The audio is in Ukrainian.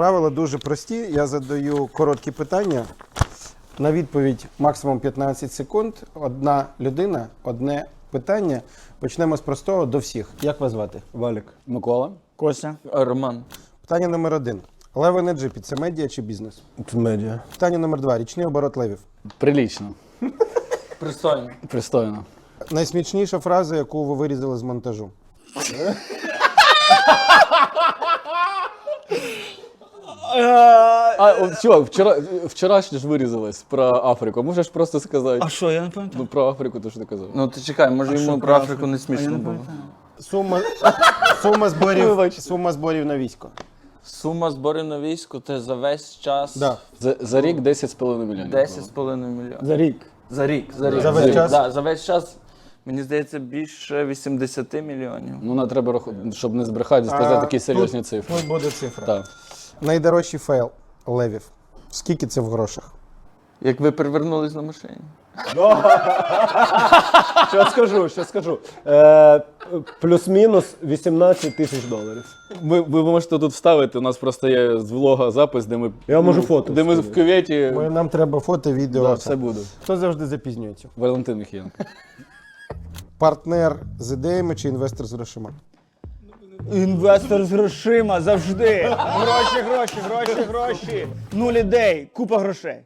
Правила дуже прості. Я задаю короткі питання. На відповідь максимум 15 секунд. Одна людина, одне питання. Почнемо з простого до всіх. Як вас звати? Валік. Микола. Костя. Роман. Питання номер один. Леви на джипі це медіа чи бізнес? Це медіа. Питання номер два. Річний оборот левів. Прилічно. Пристойно. Пристойно. Найсмішніша фраза, яку ви вирізали з монтажу. А, от, чувак, вчора, вчорашнє ж вирізалось про Африку. Можеш просто сказати. А що, я не пам'ятаю? Ну, про Африку то що ти казав. Ну ти чекай, може йому про Африку не смішно було. Сума, сума, зборів, сума зборів на військо. Сума зборів на військо це за весь час Да. За, за рік 10,5 мільйонів. 10,5 мільйонів. За рік. За рік. За рік. За весь рік, час? Да, за весь час, мені здається, більше 80 мільйонів. Ну, не треба щоб не збрехати, сказати такі серйозні тут- цифри. Тут буде цифра. Так. Найдорожчий фейл левів. Скільки це в грошах? Як ви перевернулись на машині? Що скажу, що скажу. Е, плюс-мінус 18 тисяч доларів. Ви, ви можете тут вставити, у нас просто є з влога запис, де ми. Я можу фото Де ми в вставити. кюветі. Бо нам треба фото, відео. Да, все буде. Хто завжди запізнюється? Валентин Міхієнко. Партнер з ідеями чи інвестор з грошима? Інвестор з грошима завжди. Гроші, гроші, гроші, гроші. Нуль ідей, купа грошей.